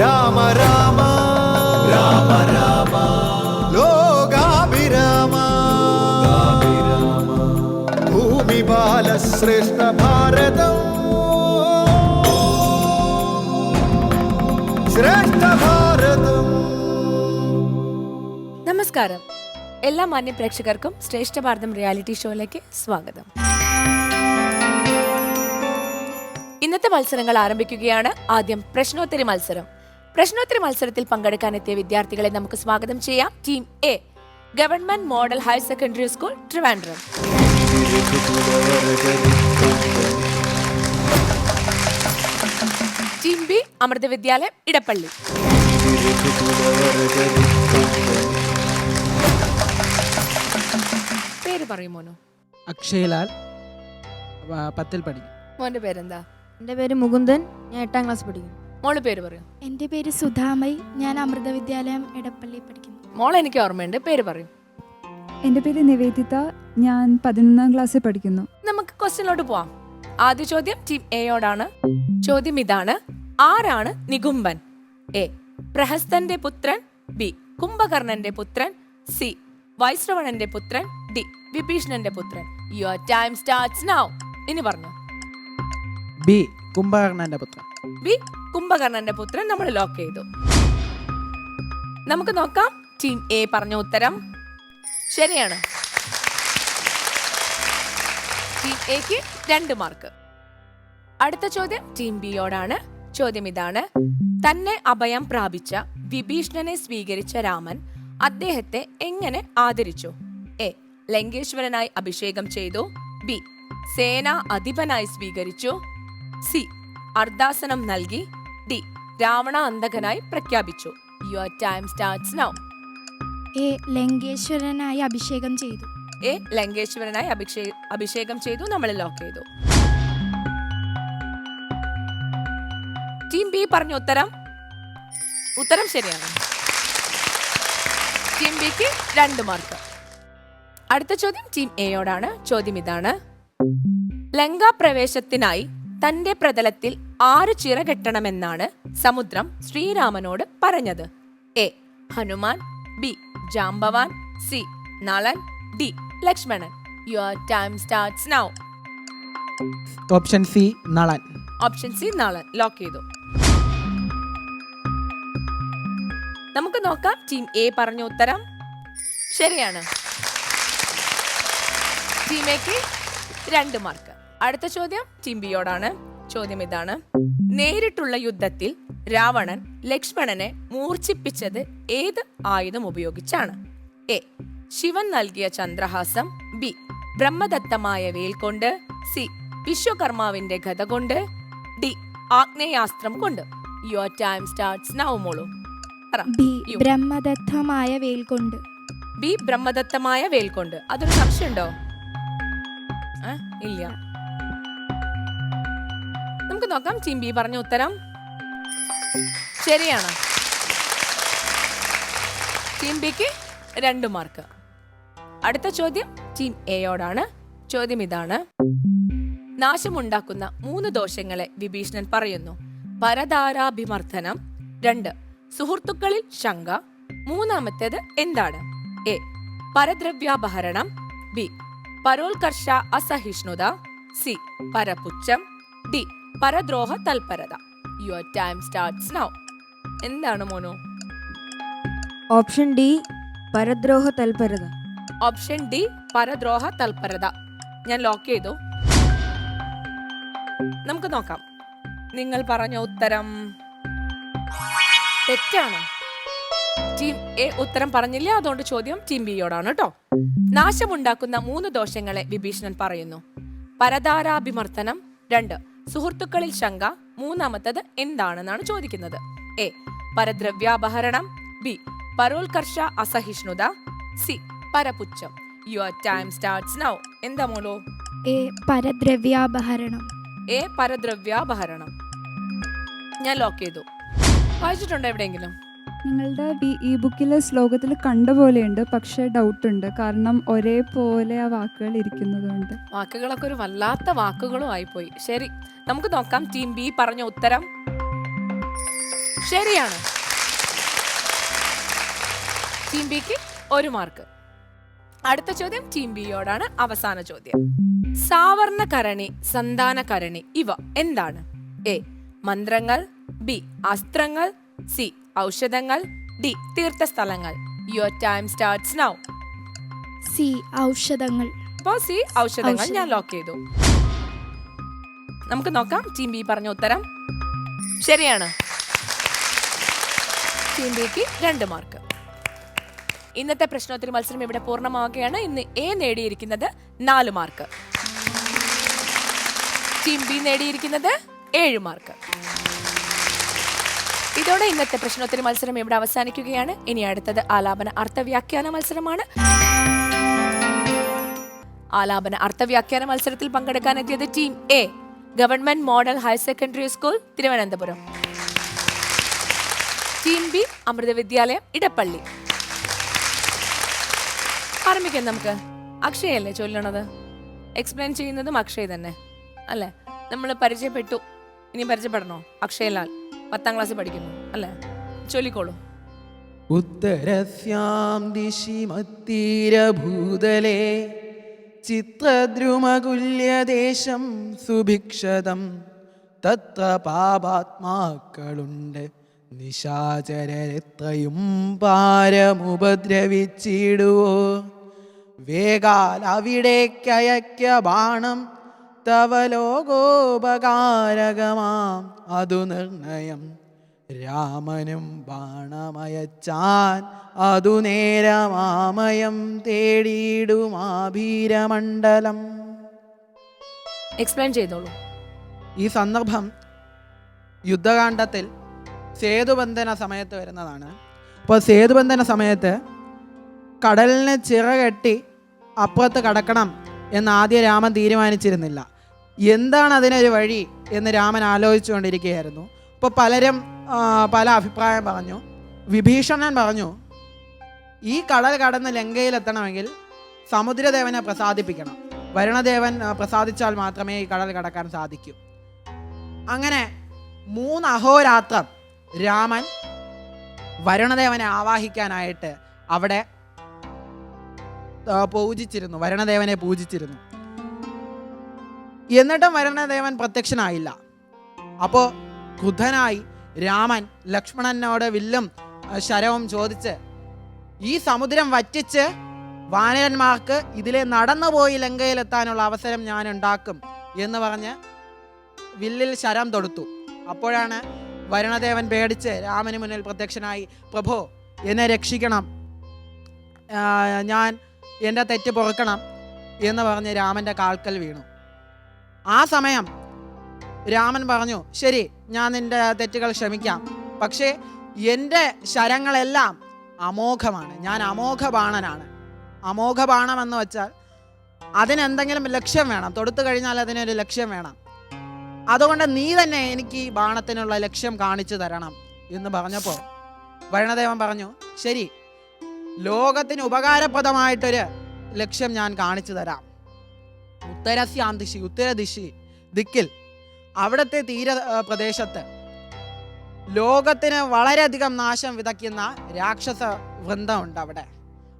രാമ രാമ. രാമ രാമ ലോകാഭിരാമ. ഭൂമി ബാലശ്രേഷ്ഠ ഭാരതം. ശ്രേഷ്ഠ ഭാരതം. നമസ്കാരം. എല്ലാ മാന്യ പ്രേക്ഷകർക്കും ശ്രേഷ്ഠ ഭാരതം റിയാലിറ്റി ഷോയിലേക്ക് സ്വാഗതം. ഇന്നത്തെ മത്സരങ്ങൾ ആരംഭിക്കുകയാണ്. ആദ്യം പ്രശ്നോത്തരി മത്സരം. പ്രശ്നോത്തരി മത്സരത്തിൽ പങ്കെടുക്കാനെത്തിയ വിദ്യാർത്ഥികളെ നമുക്ക് സ്വാഗതം ചെയ്യാം. Team A government model higher secondary school Trivandrum. Team B Amrita Vidyalayam Edappally. പേര് പറയുമോനോ മോനു. അക്ഷയലാൽ പത്തിൽ പഠിക്കും. മോന്റെ പേരെന്താ? എന്റെ പേര് മുകുന്ദൻ ഞാൻ എട്ടാം ക്ലാസ് പഠിക്കുന്നു. മോൾ പേര് പറയൂ. എന്റെ പേര് സുധാമൈ. ഞാൻ അമൃത വിദ്യാലയം എടപ്പള്ളി പഠിക്കുന്നു. മോൾ എനിക്ക് ഓർമ്മയുണ്ട്. പേര് പറയൂ. എന്റെ പേര് നിവേദിത. ഞാൻ പതിനൊന്നാം ക്ലാസ്സിൽ പഠിക്കുന്നു. നമുക്ക് ക്വസ്റ്റ്യനിലോട്ട് പോവാം. ആദ്യ ചോദ്യം ടീം എയോടാണ് ചോദ്യം ഇതാണ്. ആരാണ് നികുംബൻ എ പ്രഹസ്തന്റെ പുത്രൻ. ബി കുംഭകർണന്റെ പുത്രൻ. സി വൈശ്രവണന്റെ പുത്രൻ. ഡി വിഭീഷണന്റെ പുത്രൻ. യുവർ ടൈം സ്റ്റാർട്ട്സ് നൗ ഇനി പറഞ്ഞു. ബി കുംഭകർണന്റെ പുത്രൻ. ബി കുംഭകർണന്റെ പുത്രൻ നമ്മൾ ലോക്ക് ചെയ്തു. നമുക്ക് നോക്കാം. ടീം എ പറഞ്ഞ ഉത്തരം. ശരിയാണ്. ടീം എക്ക് രണ്ട് മാർക്ക് അടുത്ത ചോദ്യം ടീം ബിയോടാണ് ചോദ്യം ഇതാണ്. തന്നെ അഭയം പ്രാപിച്ച വിഭീഷണനെ സ്വീകരിച്ച രാമൻ അദ്ദേഹത്തെ എങ്ങനെ ആദരിച്ചു? എ ലങ്കേശ്വരനായി അഭിഷേകം ചെയ്തു. ബി സേനാ അധിപനായി സ്വീകരിച്ചു. സി. അർദ്ധാസനം നൽകി. ഡി. രാവണ അന്തകനായി പ്രഖ്യാപിച്ചു. Your time starts now A. ലങ്കേശ്വരനായി അഭിഷേകം ചെയ്തു. എ. ലങ്കേശ്വരനായി അഭിഷേ അഭിഷേകം ചെയ്തു. നമ്മൾ ലോക്ക് ചെയ്തു. ടീം ബി പറഞ്ഞ ഉത്തരം? ഉത്തരം ശരിയാണ്. ടീം ബിക്ക് രണ്ട് മാർക്ക് അടുത്ത ചോദ്യം ടീം എയോടാണ് ചോദ്യം ഇതാണ്. ലങ്കാ പ്രവേശത്തിനായി തന്റെ പ്രതലത്തിൽ ആറ് ചിറ കെട്ടണമെന്നാണ് സമുദ്രം ശ്രീരാമനോട് പറഞ്ഞത്. A. Hanuman B. Jambavan C. Nalan D. Lakshmanan. Your time starts now option C Nalan. Option C Nalan. Lock ചെയ്തു. നമുക്ക് നോക്കാം ടീം എ പറഞ്ഞ ഉത്തരം. ശരിയാണ്. ടീം എക്ക് രണ്ട് മാർക്ക് അടുത്ത ചോദ്യം ചിമ്പിയോടാണ്. ചോദ്യം ഇതാണ്. നേരിട്ടുള്ള യുദ്ധത്തിൽ രാവണൻ ലക്ഷ്മണനെ മൂർച്ഛിപ്പിച്ചത് ഏത് ആയുധം ഉപയോഗിച്ചാണ്? എ. ശിവൻ നൽകിയ ചന്ദ്രഹാസം. ബി. ബ്രഹ്മദത്തമായ വേൽ കൊണ്ട്. സി. വിശ്വകർമാവിന്റെ ഗത കൊണ്ട്. ഡി. ആഗ്നേയാസ്ത്രം കൊണ്ട്. യുവർ ടൈം സ്റ്റാർട്ട്സ് നൗ മോളു. ബി. ബ്രഹ്മദത്തമായ വേൽ കൊണ്ട്. ബി. ബ്രഹ്മദത്തമായ വേൽ കൊണ്ട്. അതൊരു സംശയമുണ്ടോ? ഇല്ല. നമുക്ക് നോക്കാം. ബി പറഞ്ഞ ഉത്തരം. ശരിയാണ്. ടീം ബിക്ക് രണ്ട് മാർക്ക്. അടുത്ത ചോദ്യം ടീം എയോടാണ്. ചോദ്യം ഇതാണ്. നാശമുണ്ടാക്കുന്ന മൂന്ന് ദോഷങ്ങളെ വിഭീഷണൻ പറയുന്നു. പരതാരാഭിമർദ്ദനം. രണ്ട് സുഹൃത്തുക്കളിൽ ശങ്ക. മൂന്നാമത്തേത് എന്താണ്? എ പരദ്രവ്യാപഹരണം. ബി പരോൽകർഷ അസഹിഷ്ണുത. സി പരപുച്ഛം. ഡി പരദ്രോഹ തൽപരത. യുവർ ടൈം സ്റ്റാർട്ട്സ് നൗ എന്താണ് മോനോ? ഓപ്ഷൻ ഡി പരദ്രോഹ തൽപരത. ഓപ്ഷൻ ഡി പരദ്രോഹ തൽപരത. ഞാൻ ലോക്ക് ചെയ്തു. നമുക്ക് നോക്കാം. നിങ്ങൾ പറഞ്ഞ ഉത്തരം തെറ്റാണ്. ടീം എ ഉത്തരം പറഞ്ഞില്ല അതുകൊണ്ട് ചോദ്യം ടീം ബിയോടാണ് കേട്ടോ. നാശമുണ്ടാക്കുന്ന മൂന്ന് ദോഷങ്ങളെ വിഭീഷണൻ പറയുന്നു. പരതാരാഭിമർദ്ദനം രണ്ട്. സുഹൃത്തുക്കളിൽ ശങ്ക മൂന്നാമത്തത് എന്താണെന്നാണ് ചോദിക്കുന്നത്. എ. പരദ്രവ്യാപഹരണം. ബി. പരോൽകർഷ അസഹിഷ്ണുത. C. പരപുച്ഛം. Your time starts now. എന്താ മോളോ? എ. പരദ്രവ്യാപഹരണം. എ. പരദ്രവ്യാപഹരണം. ഞാൻ ലോക്ക് ചെയ്തു. വായിച്ചിട്ടുണ്ടോ എവിടെയെങ്കിലും? നിങ്ങളുടെ ഈ ബുക്കിലെ ശ്ലോകത്തിൽ കണ്ട പോലെയുണ്ട് പക്ഷേ ഡൗട്ട് ഉണ്ട്. കാരണം ഒരേപോലെ ആ വാക്കുകൾ ഇരിക്കുന്നതുകൊണ്ട്. വാക്കുകളൊക്കെ ഒരു വല്ലാത്ത വാക്കുകളും ആയിപ്പോയി. ശരി നമുക്ക് നോക്കാം ടീം ബി പറഞ്ഞ ഉത്തരം. ശരിയാണ്. ടീം ബിക്ക് ഒരു മാർക്ക് അടുത്ത ചോദ്യം ടീം ബിയോടാണ്. അവസാന ചോദ്യം. സാവർണകരണി സന്താനകരണി ഇവ എന്താണ്? എ മന്ത്രങ്ങൾ ബി അസ്ത്രങ്ങൾ സി ഔഷധങ്ങൾ. D തീർത്ഥസ്ഥലങ്ങൾ. Your time starts now C ഔഷധങ്ങൾ. അപ്പോൾ സി ഔഷധങ്ങൾ ഞാൻ ലോക്ക് ചെയ്തു. നമുക്ക് നോക്കാം ടീം ബി പറഞ്ഞ ഉത്തരം. ശരിയാണ്. ടീം ബിക്ക് രണ്ട് മാർക്ക് ഇന്നത്തെ പ്രശ്നോത്തര മത്സരം ഇവിടെ പൂർണമാവുകയാണ്. ഇന്ന് എ നേടിയിരിക്കുന്നത് നാല് മാർക്ക് ടീം ബി നേടിയിരിക്കുന്നത് ഏഴ് മാർക്ക് ഇതോടെ ഇന്നത്തെ പ്രശ്നോത്തരി മത്സരം ഇവിടെ അവസാനിക്കുകയാണ്. ഇനി അടുത്തത് ആലാപന അർത്ഥവ്യാഖ്യാന മത്സരമാണ്. ആലാപന അർത്ഥവ്യാഖ്യാന മത്സരത്തിൽ പങ്കെടുക്കാൻ എത്തിയത് team A government model higher secondary school Thiruvananthapuram. Team B Amrita Vidyalayam Edappally. ആരംഭിക്കാം നമുക്ക്. അക്ഷയല്ലേ ചൊല്ലണത്? എക്സ്പ്ലെയിൻ ചെയ്യുന്നതും അക്ഷയ് തന്നെ. അല്ലേ? നമ്മൾ പരിചയപ്പെട്ടു. ഇനി പരിചയപ്പെടണോ? അക്ഷയലാൽ പത്താം ക്ലാസ്സിൽ പഠിക്കുന്നു അല്ലേ? ചൊല്ലിക്കോളൂ. ഉത്തരസ്യാം ദിശി മത്തീരഭൂതലേ ചിത്രദ്രുമകുല്യദേശം സുഭിക്ഷതം തത്ര പാപാത്മാക്കളുണ്ട് നിശാചരത്രയും പാരമുപദ്രവിച്ചിടുവോ? വേഗാൽ അവിടേക്കയക്ക ബാണം തവ ലോകോപകാരകമാം അതു നിർണയം. രാമനും ബാണമയച്ചാൻ അതു നേരമാമയം തേടിയിടുമാഭീരമണ്ഡലം എക്സ്പ്ലെയിൻ ചെയ്തോളൂ. ഈ സന്ദർഭം യുദ്ധകാണ്ഡത്തിൽ സേതുബന്ധന സമയത്ത് വരുന്നതാണ്. അപ്പോൾ സേതുബന്ധന സമയത്ത് കടലിന് ചിറകെട്ടി അപ്പുറത്ത് കടക്കണം എന്ന് ആദ്യ രാമൻ തീരുമാനിച്ചിരുന്നില്ല. എന്താണ് അതിനൊരു വഴി എന്ന് രാമൻ ആലോചിച്ചുകൊണ്ടിരിക്കുകയായിരുന്നു. അപ്പോൾ പലരും പല അഭിപ്രായം പറഞ്ഞു. വിഭീഷണൻ പറഞ്ഞു ഈ കടൽ കടന്ന് ലങ്കയിലെത്തണമെങ്കിൽ സമുദ്രദേവനെ പ്രസാദിപ്പിക്കണം. വരുണദേവൻ പ്രസാദിച്ചാൽ മാത്രമേ ഈ കടൽ കടക്കാൻ സാധിക്കൂ. അങ്ങനെ മൂന്ന് അഹോരാത്രം രാമൻ വരുണദേവനെ ആവാഹിക്കാനായിട്ട് അവിടെ പൂജിച്ചിരുന്നു. വരുണദേവനെ പൂജിച്ചിരുന്നു. എന്നിട്ടും വരണദേവൻ പ്രത്യക്ഷനായില്ല. അപ്പോൾ ക്രുദ്ധനായി രാമൻ ലക്ഷ്മണനോട് വില്ലും ശരവും ചോദിച്ച് ഈ സമുദ്രം വറ്റിച്ച് വാനരന്മാർക്ക് ഇതിലെ നടന്നുപോയി ലങ്കയിലെത്താനുള്ള അവസരം ഞാൻ ഉണ്ടാക്കും എന്ന് പറഞ്ഞ് വില്ലിൽ ശരം തൊടുത്തു. അപ്പോഴാണ് വരുണദേവൻ പേടിച്ച് രാമന് മുന്നിൽ പ്രത്യക്ഷനായി പ്രഭോ എന്നെ രക്ഷിക്കണം. ഞാൻ എന്റെ തെറ്റ് പൊറുക്കണം എന്ന് പറഞ്ഞ് രാമന്റെ കാൽക്കൽ വീണു. ആ സമയം രാമൻ പറഞ്ഞു ശരി ഞാൻ നിന്റെ തെറ്റുകൾ ക്ഷമിക്കാം. പക്ഷേ എന്റെ ശരങ്ങളെല്ലാം അമോഘമാണ്. ഞാൻ അമോഘ ബാണനാണ് അമോഘ ബാണം എന്ന് വെച്ചാൽ അതിനെന്തെങ്കിലും ലക്ഷ്യം വേണം. തൊടുത്തു കഴിഞ്ഞാൽ അതിനൊരു ലക്ഷ്യം വേണം. അതുകൊണ്ട് നീ തന്നെ എനിക്ക് ഈ ബാണത്തിനുള്ള ലക്ഷ്യം കാണിച്ചു തരണം. എന്ന് പറഞ്ഞപ്പോൾ വരുണദേവൻ പറഞ്ഞു ശരി ലോകത്തിന് ഉപകാരപ്രദമായിട്ടൊരു ലക്ഷ്യം ഞാൻ കാണിച്ചു തരാം. ഉത്തരസ്യാം ദിശി ഉത്തരദിശി ദിക്കിൽ. അവിടുത്തെ തീര പ്രദേശത്ത്. ലോകത്തിന് വളരെയധികം നാശം വിതയ്ക്കുന്ന രാക്ഷസ വൃന്ദമുണ്ട് അവിടെ.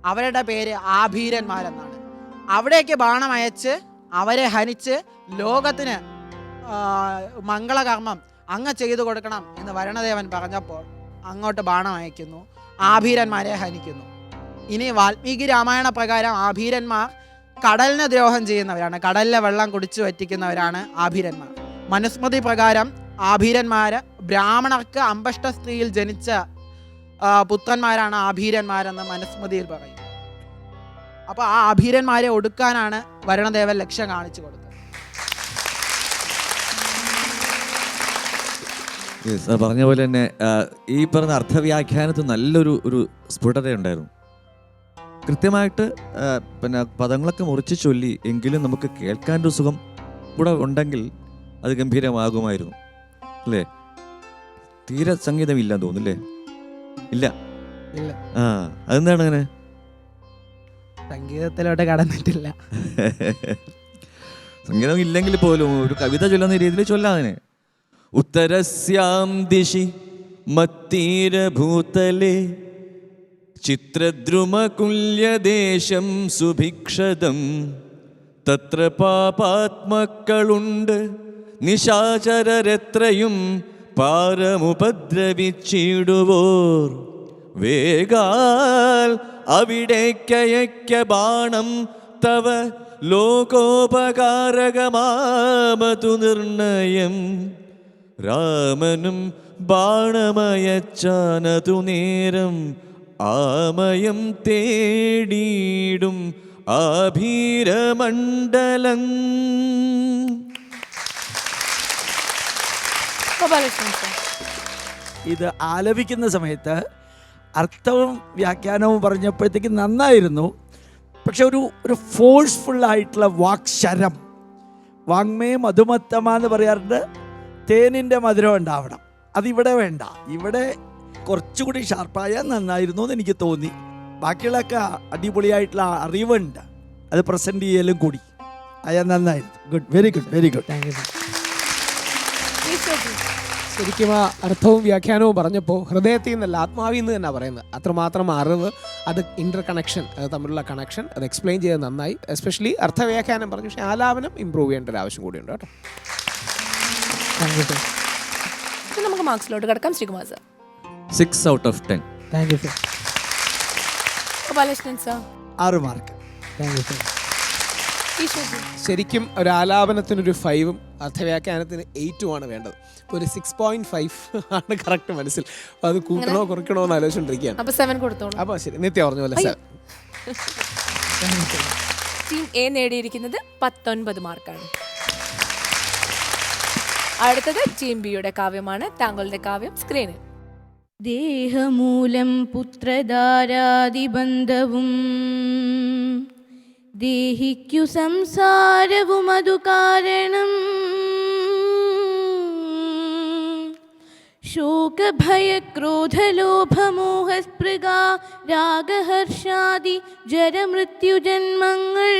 അവരുടെ പേര് ആഭീരന്മാരെന്നാണ്. അവിടേക്ക് ബാണം അയച്ച് അവരെ ഹനിച്ച് ലോകത്തിന് മംഗളകർമ്മം അങ്ങ് ചെയ്തു കൊടുക്കണം എന്ന് വരണദേവൻ പറഞ്ഞപ്പോൾ അങ്ങോട്ട് ബാണം അയക്കുന്നു ആഭീരന്മാരെ ഹനിക്കുന്നു. ഇനി വാൽമീകി രാമായണ പ്രകാരം ആഭീരന്മാർ കടലിന് ദ്രോഹം ചെയ്യുന്നവരാണ്. കടലിലെ വെള്ളം കുടിച്ചു വറ്റിക്കുന്നവരാണ് ആഭീരന്മാർ മനുസ്മൃതി പ്രകാരം ആഭീരന്മാർ ബ്രാഹ്മണർക്ക് അമ്പഷ്ട സ്ത്രീയിൽ ജനിച്ച പുത്രന്മാരാണ് ആഭീരന്മാരെന്ന് മനുസ്മൃതിയിൽ പറയും. അപ്പോൾ ആ ആഭീരന്മാരെ ഒടുക്കാനാണ് വരുണദേവൻ ലക്ഷ്യം കാണിച്ചു കൊടുത്തത്. പറഞ്ഞ പോലെ തന്നെ ഈ പറഞ്ഞ അർത്ഥവ്യാഖ്യാനത്തിൽ നല്ലൊരു ഒരു സ്ഫുടതയുണ്ടായിരുന്നു. കൃത്യമായിട്ട് പിന്നെ പദങ്ങളൊക്കെ മുറിച്ച് ചൊല്ലി എങ്കിലും നമുക്ക് കേൾക്കാന്റെ സുഖം കൂടെ ഉണ്ടെങ്കിൽ അത് ഗംഭീരമാകുമായിരുന്നു. അല്ലേ? തീരെ സംഗീതം ഇല്ലാന്ന് തോന്നുന്നില്ലേ? ഇല്ല? ഇല്ല. ആ അതെന്താണ് അങ്ങനെ? സംഗീതത്തിലോട്ട് കടന്നിട്ടില്ല. സംഗീതം ഇല്ലെങ്കിൽ പോലും ഒരു കവിത ചൊല്ലുന്ന രീതിയിൽ ചൊല്ലാതിനെ ഉത്തരസ്യാം ദിശി മത്തീരഭൂതലെ ചിത്രദ്രുമകുല്യദേശം സുഭിക്ഷതം. തത്ര പാപാത്മക്കളുണ്ട്. നിശാചരരെത്രയും പാരമുപദ്രവിച്ചിടുവോർ. വേഗാൽ അവിടേക്കയക്ക ബാണം തവ ലോകോപകാരകമാമതു നിർണയം. രാമനും ബാണമയച്ചാനതു നേരം ആമയം തേടിയിടും ആഭീരമണ്ഡലം. ഇത് ആലപിക്കുന്ന സമയത്ത് അർത്ഥവും വ്യാഖ്യാനവും പറഞ്ഞപ്പോഴത്തേക്ക് നന്നായിരുന്നു. പക്ഷെ ഒരു ഒരു ഫോഴ്സ്ഫുള്ളായിട്ടുള്ള വാക്ശരം. വാങ്മേ മധുമത്തമ എന്ന് പറയാറുണ്ട്. തേനിന്റെ മധുരം ഉണ്ടാവണം. അതിവിടെ വേണ്ട. ഇവിടെ കുറച്ചുകൂടി ഷാർപ്പായാൽ നന്നായിരുന്നു എന്ന് എനിക്ക് തോന്നി. ബാക്കിയുള്ളതൊക്കെ അടിപൊളിയായിട്ടുള്ള അറിവുണ്ട്. അത് പ്രസന്റ് ചെയ്യലും കൂടി. അയാൾ നന്നായിരുന്നു. Good very good very good Eshwarji ശരിക്കും ആ അർത്ഥവും വ്യാഖ്യാനവും പറഞ്ഞപ്പോൾ ഹൃദയത്തിൽ നിന്നല്ല ആത്മാവിൽ നിന്ന് തന്നെ പറയുന്നത്. അത്രമാത്രം അറിവ് അത് ഇന്റർ കണക്ഷൻ അത് തമ്മിലുള്ള കണക്ഷൻ അത് എക്സ്പ്ലെയിൻ ചെയ്ത് നന്നായി. എസ്പെഷ്യലി അർത്ഥവ്യാഖ്യാനം പറഞ്ഞു പക്ഷേ ആലാപനം ഇമ്പ്രൂവ് ചെയ്യേണ്ട ഒരു ആവശ്യം കൂടിയുണ്ട് കേട്ടോ. താങ്ക് യു നമുക്ക് മാർക്സിലോട്ട് കിടക്കാം Sreekumar sir six out of ten. Thank you sir Gopalakrishnan sir ആറ് മാർക്ക്. താങ്ക് യു സർ ശരിക്കും ഒരു ആലാപനത്തിനൊരു ഫൈവും അർത്ഥവ്യാഖ്യാനത്തിന് എയ്റ്റും ആണ് വേണ്ടത് ഒരു സിക്സ് പോയിന്റ് ഫൈവ് ആണ് കറക്റ്റ് മനസ്സിൽ. അപ്പോൾ അത് കൂട്ടണോ കുറയ്ക്കണോ എന്ന് ആലോചിച്ചുകൊണ്ടിരിക്കുകയാണ് അപ്പൊ സെവൻ കൊടുത്തോളൂ. അപ്പോൾ ശരി നിത്യ പറഞ്ഞ പോലെ സാർ ടീം എ നേടിയിരിക്കുന്നത് പത്തൊൻപത് മാർക്കാണ്. അടുത്തത് ടീം ബിയുടെ കാവ്യമാണ്. താങ്കളുടെ കാവ്യം സ്ക്രീനിൽ ദേഹമൂലം പുത്രധാരാതിബന്ധവും ദേഹിക്കു സംസാരവും അതു കാരണം. ശോകഭയക്രോധലോഭമോഹസ്പൃഗ രാഗഹർഷാദി ജരമൃത്യുജന്മങ്ങൾ.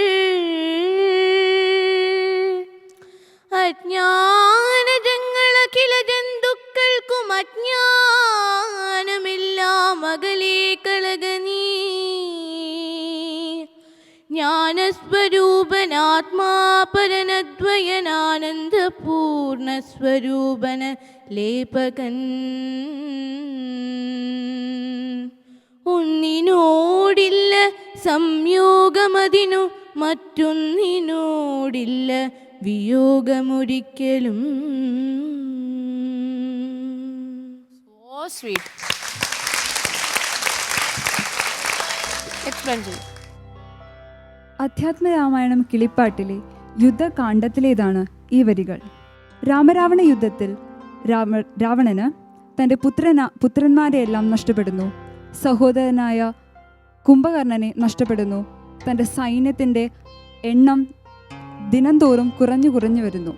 അജ്ഞാനജങ്ങളഖില ജന്തുക്കൾക്കും അജ്ഞാനമെല്ലാം അകലേ കളകനീ ജ്ഞാനസ്വരൂപനാത്മാപരനദ്വയനാനന്ദപൂർണസ്വരൂപന ലേപകൻ. ഒന്നിനോടില്ല സംയോഗമതിനു മറ്റൊന്നിനോടില്ല വിയോഗമൊരിക്കലും. ഓ സ്വീറ്റ് ചെയ്യും അധ്യാത്മരാമായണം കിളിപ്പാട്ടിലെ യുദ്ധകാണ്ഡത്തിലേതാണ് ഈ വരികൾ. രാമരാവണ യുദ്ധത്തിൽ രാമ രാവണന് തന്റെ പുത്രന പുത്രന്മാരെയെല്ലാം നഷ്ടപ്പെടുന്നു. സഹോദരനായ കുംഭകർണനെ നഷ്ടപ്പെടുന്നു. തന്റെ സൈന്യത്തിന്റെ എണ്ണം ദിനംതോറും കുറഞ്ഞു കുറഞ്ഞു വരുന്നു.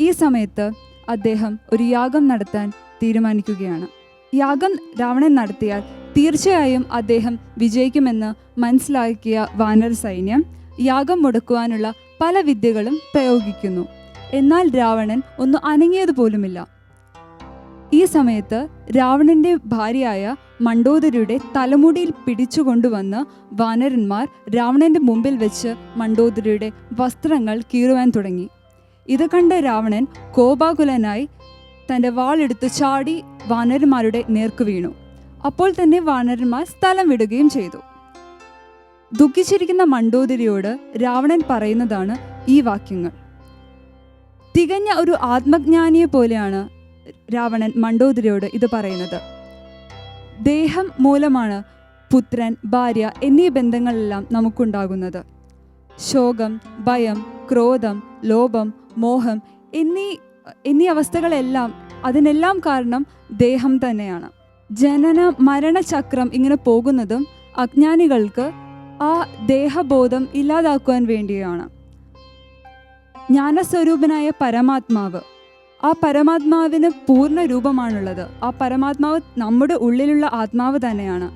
ഈ സമയത്ത് അദ്ദേഹം ഒരു യാഗം നടത്താൻ തീരുമാനിക്കുകയാണ്. യാഗം രാവണൻ നടത്തിയാൽ തീർച്ചയായും അദ്ദേഹം വിജയിക്കുമെന്ന് മനസ്സിലാക്കിയ വാനർ സൈന്യം യാഗം മുടക്കുവാനുള്ള പല വിദ്യകളും പ്രയോഗിക്കുന്നു. എന്നാൽ രാവണൻ ഒന്ന് അനങ്ങിയതുപോലുമില്ല ഈ സമയത്ത് രാവണന്റെ ഭാര്യയായ മണ്ടോദരിയുടെ തലമുടിയിൽ പിടിച്ചുകൊണ്ടുവന്ന് വാനരന്മാർ രാവണന്റെ മുമ്പിൽ വെച്ച് മണ്ടോദരിയുടെ വസ്ത്രങ്ങൾ കീറുവാൻ തുടങ്ങി. ഇത് കണ്ട രാവണൻ കോപാകുലനായി തന്റെ വാളെടുത്ത് ചാടി വാനരന്മാരുടെ നേർക്ക് വീണു. അപ്പോൾ തന്നെ വാനരന്മാർ സ്ഥലം വിടുകയും ചെയ്തു. ദുഃഖിച്ചിരിക്കുന്ന മണ്ടോദരിയോട് രാവണൻ പറയുന്നതാണ് ഈ വാക്യങ്ങൾ. തികഞ്ഞ ഒരു ആത്മജ്ഞാനിയെ പോലെയാണ് രാവണൻ മണ്ടോദരിയോട് ഇത് പറയുന്നത്. ദേഹം മൂലമാണ് പുത്രൻ ഭാര്യ എന്നീ ബന്ധങ്ങളെല്ലാം നമുക്കുണ്ടാകുന്നത്. ശോകം ഭയം ക്രോധം ലോഭം മോഹം എന്നീ എന്നീ അവസ്ഥകളെല്ലാം അതിനെല്ലാം കാരണം ദേഹം തന്നെയാണ്. ജനന മരണചക്രം ഇങ്ങനെ പോകുന്നതും അജ്ഞാനികൾക്ക് ആ ദേഹബോധം ഇല്ലാതാക്കുവാൻ വേണ്ടിയാണ്. ജ്ഞാനസ്വരൂപനായ പരമാത്മാവ്. ആ പരമാത്മാവിന് പൂർണ രൂപമാണുള്ളത്. ആ പരമാത്മാവ് നമ്മുടെ ഉള്ളിലുള്ള ആത്മാവ് തന്നെയാണ്.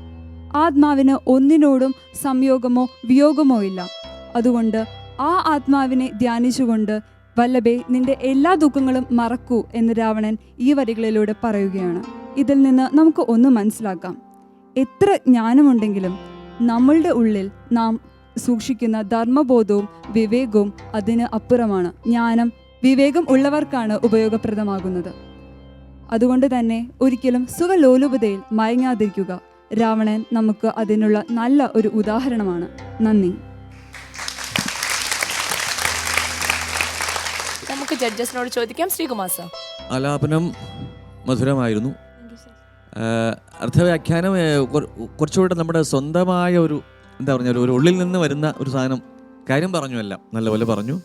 ആത്മാവിന് ഒന്നിനോടും സംയോഗമോ വിയോഗമോ ഇല്ല. അതുകൊണ്ട് ആ ആത്മാവിനെ ധ്യാനിച്ചുകൊണ്ട് വല്ലഭേ നിന്റെ എല്ലാ ദുഃഖങ്ങളും മറക്കൂ എന്ന് രാവണൻ ഈ വരികളിലൂടെ പറയുകയാണ്. ഇതിൽ നിന്ന് നമുക്ക് ഒന്ന് മനസ്സിലാക്കാം. എത്ര ജ്ഞാനമുണ്ടെങ്കിലും നമ്മളുടെ ഉള്ളിൽ നാം സൂക്ഷിക്കുന്ന ധർമ്മബോധവും വിവേകവും അതിന് അപ്പുറമാണ്. ജ്ഞാനം വിവേകം ഉള്ളവർക്കാണ് ഉപയോഗപ്രദമാകുന്നത്. അതുകൊണ്ട് തന്നെ ഒരിക്കലും സുഖലോലുപതയിൽ മയങ്ങാതിരിക്കുക. രാവണൻ നമുക്ക് അതിനുള്ള നല്ല ഒരു ഉദാഹരണമാണ്. നന്ദി. നമുക്ക് ജഡ്ജസിനോട് ചോദിക്കാം. ശ്രീകുമാർ സർ. ആലാപനം മധുരമായിരുന്നു. അർത്ഥവ്യാഖ്യാനം കുറച്ചുകൂടെ നമ്മുടെ സ്വന്തമായ ഒരു എന്താ പറഞ്ഞ ഒരു ഉള്ളിൽ നിന്ന് വരുന്ന ഒരു സാധനം കാര്യം പറഞ്ഞു എല്ലാം. നല്ലപോലെ പറഞ്ഞു.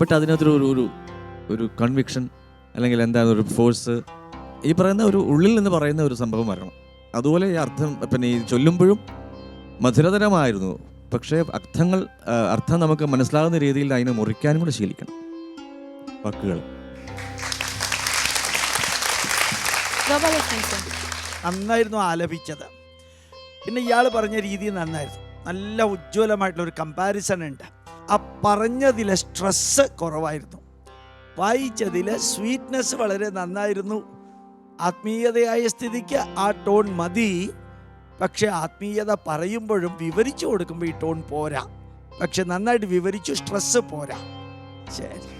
ബട്ട് അതിനകത്തൊരു ഒരു ഒരു ഒരു കൺവിക്ഷൻ അല്ലെങ്കിൽ എന്താണ് ഒരു ഫോഴ്സ് ഈ പറയുന്ന ഒരു ഉള്ളിൽ നിന്ന് പറയുന്ന ഒരു സംഭവം വരണം. അതുപോലെ ഈ അർത്ഥം പിന്നെ ഈ ചൊല്ലുമ്പോഴും മധുരതരമായിരുന്നു. പക്ഷേ അർത്ഥങ്ങൾ അർത്ഥം നമുക്ക് മനസ്സിലാകുന്ന രീതിയിൽ അതിനെ മുറിക്കാനും കൂടെ ശീലിക്കണം. വാക്കുകൾ. നന്നായിരുന്നു ആലപിച്ചത്. പിന്നെ ഇയാൾ പറഞ്ഞ രീതി നന്നായിരുന്നു. നല്ല ഉജ്ജ്വലമായിട്ടുള്ള ഒരു കമ്പാരിസൺ ഉണ്ട്. ആ പറഞ്ഞതിലെ സ്ട്രെസ് കുറവായിരുന്നു. വായിച്ചതിലെ സ്വീറ്റ്നെസ് വളരെ നന്നായിരുന്നു. ആത്മീയതയായ സ്ഥിതിക്ക് ആ ടോൺ മതി. പക്ഷെ ആത്മീയത പറയുമ്പോഴും വിവരിച്ചു കൊടുക്കുമ്പോൾ ഈ ടോൺ പോരാ. പക്ഷെ നന്നായിട്ട് വിവരിച്ചു സ്ട്രെസ് പോരാ. ശരി.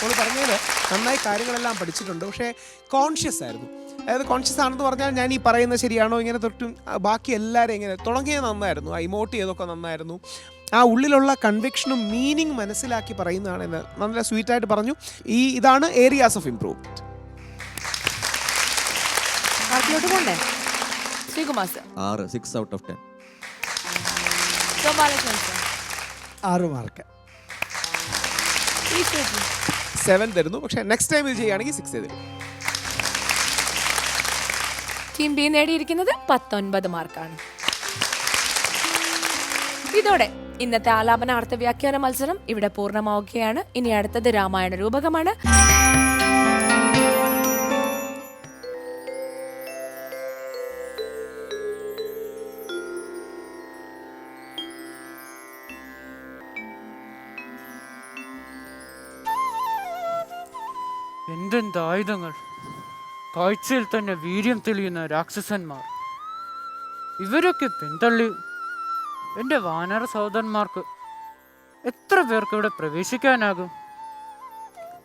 നമ്മൾ പറഞ്ഞത് നന്നായി കാര്യങ്ങളെല്ലാം പഠിച്ചിട്ടുണ്ട്. പക്ഷേ കോൺഷ്യസ് ആയിരുന്നു. അതായത് കോൺഷ്യസ് ആണെന്ന് പറഞ്ഞാൽ ഞാൻ ഈ പറയുന്നത് ശരിയാണോ ഇങ്ങനെ തൊട്ടും ബാക്കി എല്ലാവരും ഇങ്ങനെ തുടങ്ങിയത് നന്നായിരുന്നു. ആ ഇമോട്ട് ചെയ്തൊക്കെ നന്നായിരുന്നു. ആ ഉള്ളിലുള്ള കൺവിക്ഷനും മീനിങ് മനസ്സിലാക്കി പറയുന്നതാണ് എന്ന് നല്ല സ്വീറ്റായിട്ട് പറഞ്ഞു. ഈ ഇതാണ് ഏരിയാസ് ഓഫ് ഇംപ്രൂവ്മെന്റ് ആറ് സിക്സ് ഔട്ട് ഓഫ് ടെൻ ആറ് മാർക്ക് സെവൻ തരുന്നു പക്ഷേ നെക്സ്റ്റ് ടൈം ഇത് ചെയ്യുകയാണെങ്കിൽ സിക്സ് തരും ടീം ബി നേടിയിരിക്കുന്നത് പത്തൊൻപത് മാർക്കാണ്. ഇതോടെ ഇന്നത്തെ ആലാപന അർത്ഥ വ്യാഖ്യാന മത്സരം ഇവിടെ പൂർണമാവുകയാണ്. ഇനി അടുത്തത് രാമായണ രൂപകമാണ്. എന്തെന്ത് ആയുധങ്ങൾ? കാഴ്ചയിൽ തന്നെ വീര്യം തെളിയുന്ന രാക്ഷസന്മാർ. ഇവരൊക്കെ പിന്തള്ളി. എന്റെ വാനര സഹോദരന്മാർക്ക് എത്ര പേർക്ക് ഇവിടെ പ്രവേശിക്കാനാകും?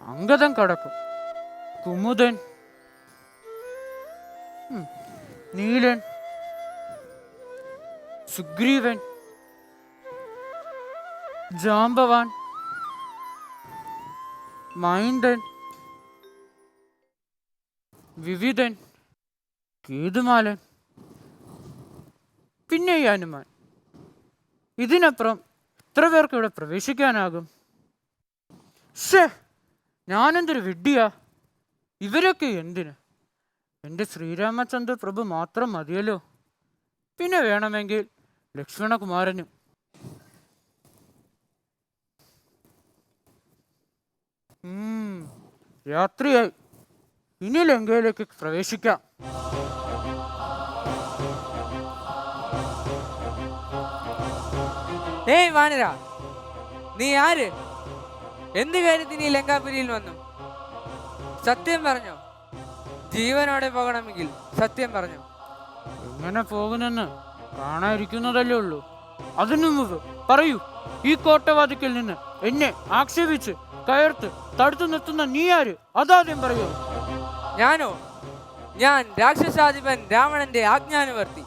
അങ്കതം കടക്കും. കുമുദൻ. നീലൻ. സുഗ്രീവൻ. ജാമ്പവാൻ. മൈന്ദൻ. വിവിധൻ കീതുമാലൻ പിന്നെ ഈ ഹനുമാൻ ഇതിനപ്പുറം എത്ര പേർക്ക് ഇവിടെ പ്രവേശിക്കാനാകും. ഷേ ഞാനെന്തൊരു വിഡ്ഢിയാ. ഇവരൊക്കെ എന്തിന്? എന്റെ ശ്രീരാമചന്ദ്ര പ്രഭു മാത്രം മതിയല്ലോ. പിന്നെ വേണമെങ്കിൽ ലക്ഷ്മണകുമാരനും. രാത്രിയായി. ഇനി ലങ്കയിലേക്ക് പ്രവേശിക്കാം ഏയ് വാനര നീ ആര്? എന്ത് കാര്യത്തിന് ഈ ലങ്കാപുരിയിൽ വന്നു? സത്യം പറഞ്ഞോ? ജീവനോടെ പോകണമെങ്കിൽ സത്യം പറഞ്ഞു? എങ്ങനെ പോകുന്നെന്ന് കാണാതിരിക്കുന്നതല്ലേ ഉള്ളൂ. അതിനു മുമ്പ് പറയൂ ഈ കോട്ടവാതിക്കൽ നിന്ന് എന്നെ ആക്ഷേപിച്ച് കയർത്ത് തടുത്തു നിർത്തുന്ന നീ ആര്? അതാദ്യം പറയൂ. ഞാനോ? ഞാൻ രാക്ഷസാധിപൻ രാവണന്റെ ആജ്ഞാനുവർത്തി.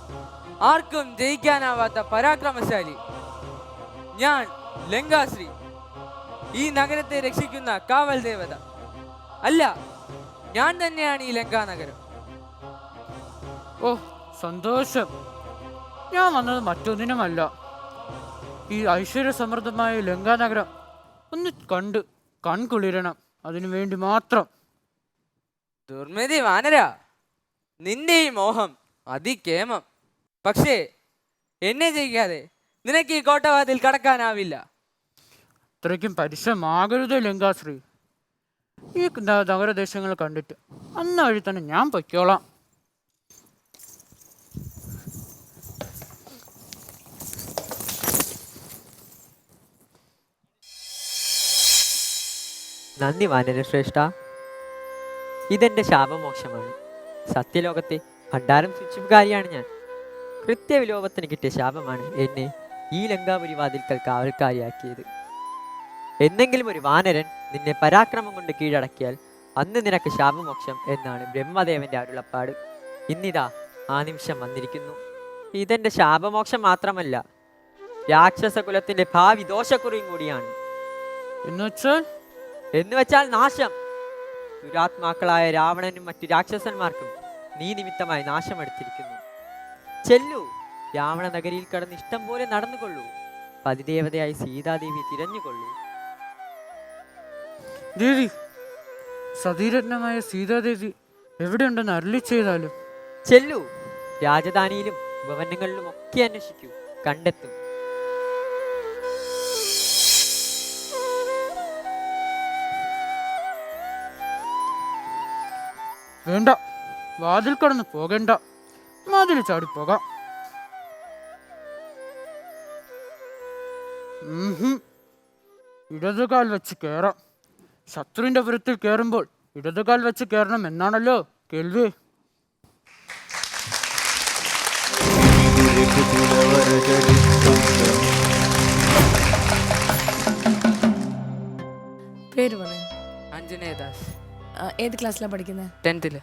ആർക്കും ജയിക്കാനാവാത്ത പരാക്രമശാലി. ഞാൻ ലങ്കാശ്രീ. ഈ നഗരത്തെ രക്ഷിക്കുന്ന കാവൽ ദേവത. അല്ല ഞാൻ തന്നെയാണ് ഈ ലങ്കാ നഗരം ഓ സന്തോഷം. ഞാൻ വന്നത് മറ്റൊന്നിനുമല്ല. ഈ ഐശ്വര്യസമൃദ്ധമായ ലങ്കാനഗരം ഒന്ന് കണ്ട് കൺകുളിരണം. അതിനു വേണ്ടി മാത്രം ദുർമതി വാനര. നിന്റെ ഈ മോഹം അതികേമം പക്ഷേ എന്നെ ജയിക്കാതെ നിനക്ക് ഈ കോട്ടവാതിൽ കടക്കാനാവില്ല. അത്രയ്ക്കും പരിശ്രമാകരുത് ലങ്കാശ്രീ. ഈ നഗരദേശങ്ങൾ കണ്ടിട്ട് അന്ന് വഴി തന്നെ ഞാൻ പൊയ്ക്കോളാം. നന്ദി വാനര ശ്രേഷ്ഠ ഇതെന്റെ ശാപമോക്ഷമാണ്. സത്യലോകത്തെ ഭണ്ഡാരം സൂക്ഷിപ്പുകാരിയാണ് ഞാൻ. കൃത്യവിലോപത്തിന് കിട്ടിയ ശാപമാണ് എന്നെ ഈ ലങ്കാപുരി വാതിൽക്കൽ കാവൽക്കാരിയാക്കിയത്. എന്നെങ്കിലും ഒരു വാനരൻ നിന്നെ പരാക്രമം കൊണ്ട് കീഴടക്കിയാൽ അന്ന് നിനക്ക് ശാപമോക്ഷം എന്നാണ് ബ്രഹ്മദേവന്റെ അരുളപ്പാട്. ഇന്നിതാ ആ നിമിഷം വന്നിരിക്കുന്നു. ഇതെന്റെ ശാപമോക്ഷം മാത്രമല്ല രാക്ഷസകുലത്തിന്റെ ഭാവി ദോഷക്കുറിയും കൂടിയാണ്. എന്നുവെച്ചാൽ? എന്ന് വെച്ചാൽ നാശം. ദുരാത്മാക്കളായ രാവണനും മറ്റു രാക്ഷസന്മാർക്കും നീ നിമിത്തമായി നാശമെടുത്തിരിക്കുന്നു. ചെല്ലു. രാവണ നഗരിയിൽ കടന്ന് ഇഷ്ടം പോലെ നടന്നുകൊള്ളൂ. പതിദേവതയായി സീതാദേവി തിരഞ്ഞുകൊള്ളൂ. ദേവി സതീരത്നമായ സീതാദേവി എവിടെയുണ്ടെന്ന് അരളി ചെയ്താലും? ചെല്ലു. രാജധാനിയിലും ഭവനങ്ങളിലും ഒക്കെ അന്വേഷിക്കൂ. കണ്ടെത്തും. വേണ്ട. വാതിൽ കടന്ന് പോകണ്ട. വാതിൽ ചാടിപ്പോകാം. ഇടതുകാൽ വെച്ച് കയറാം ശത്രുവിന്റെ പുരത്തിൽ കയറുമ്പോൾ ഇടതുകാൽ വെച്ച് കയറണം എന്നാണല്ലോ കേൾവി. പേര് പറയാം. അഞ്ജനേദാസ് ആ, ഏത് ക്ലാസ്സിലാണ് പഠിക്കുന്നത് ടെൻത്തിൽ.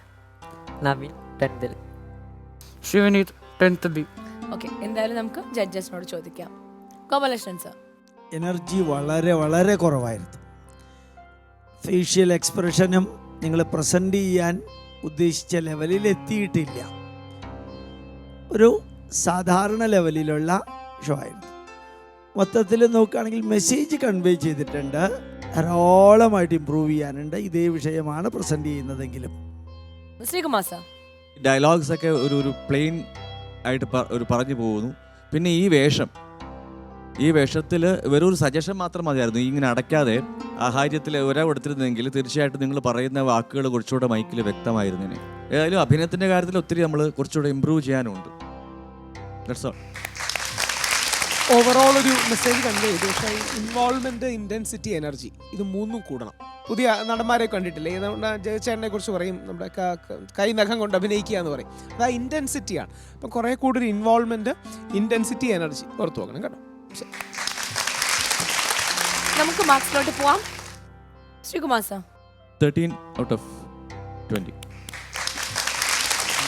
Naveen ടെൻത്തിൽ. Sivaneeth tenth B. Okay എന്തായാലും നമുക്ക് ജഡ്ജസിനോട് ചോദിക്കാം. ഗോപാലകൃഷ്ണൻ സർ എനർജി വളരെ വളരെ കുറവായിരുന്നു. ഫേഷ്യൽ എക്സ്പ്രഷനും നിങ്ങൾ പ്രസന്റ് ചെയ്യാൻ ഉദ്ദേശിച്ച ലെവലിൽ എത്തിയിട്ടില്ല. ഒരു സാധാരണ ലെവലിലുള്ള ഷോ ആയിരുന്നു. മൊത്തത്തിൽ നോക്കുകയാണെങ്കിൽ മെസ്സേജ് കൺവേ ചെയ്തിട്ടുണ്ട്. ധാരാളമായിട്ട് ഇമ്പ്രൂവ് ചെയ്യാനുണ്ട്. ഇതേ വിഷയമാണ് പ്രസന്റ് ചെയ്യുന്നതെങ്കിലും. ശ്രീകുമാർ സാർ. ഡയലോഗ്സ് ഒക്കെ ഒരു ഒരു പ്ലെയിൻ ആയിട്ട് പ- ഒരു പറഞ്ഞു പോകുന്നു. പിന്നെ ഈ വേഷം. ഈ വേഷത്തിൽ വെറും ഒരു സജഷൻ മാത്രം മതിയായിരുന്നു. ഈ ഇങ്ങനെ അടയ്ക്കാതെ ആഹാര്യത്തിൽ ഒരാ കൊടുത്തിരുന്നെങ്കിൽ തീർച്ചയായിട്ടും നിങ്ങൾ പറയുന്ന വാക്കുകൾ കുറച്ചുകൂടെ മൈക്കിൽ വ്യക്തമായിരുന്നേനെ. ഏതായാലും അഭിനയത്തിന്റെ കാര്യത്തിൽ ഒത്തിരി നമ്മൾ കുറച്ചുകൂടെ ഇമ്പ്രൂവ് ചെയ്യാനുണ്ട്. That's all. ഓവറോൾ ഒരു മെസ്സേജ് കണ്ടു. ചെയ്തു പക്ഷേ ഇൻവോൾവ്മെന്റ് ഇന്റൻസിറ്റി എനർജി ഇത് മൂന്നും കൂടണം. പുതിയ നടന്മാരെ കണ്ടിട്ടില്ലേ? നമ്മുടെ ജയചേട്ടനെ കുറിച്ച് പറയും. നമ്മുടെ ക- നഖം കൊണ്ട് അഭിനയിക്കുക എന്ന് പറയും. അത് ആ ഇന്റൻസിറ്റിയാണ് അപ്പം കുറേ കൂടുതൽ ഇൻവോൾവ്മെന്റ് ഇന്റൻസിറ്റി എനർജി ഓർത്തു നോക്കണം കേട്ടോ. നമുക്ക് മാർക്സിലോട്ട് പോവാം. Sreekumar sir. Thirteen out of twenty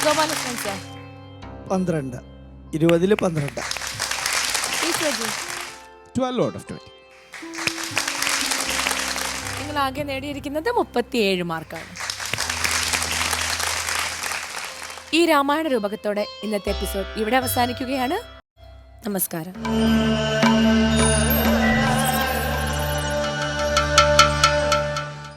Gopalakrishnan sir. പന്ത്രണ്ട്. ഇരുപതിൽ പന്ത്രണ്ട്. 12 ഔട്ട് ഓഫ് ട്വന്റി നിങ്ങൾ ആകെ നേടിയിരിക്കുന്നത് മുപ്പത്തിയേഴ് മാർക്കാണ്. ഈ രാമായണ രൂപകത്തോടെ ഇന്നത്തെ എപ്പിസോഡ് ഇവിടെ അവസാനിക്കുകയാണ്. നമസ്കാരം.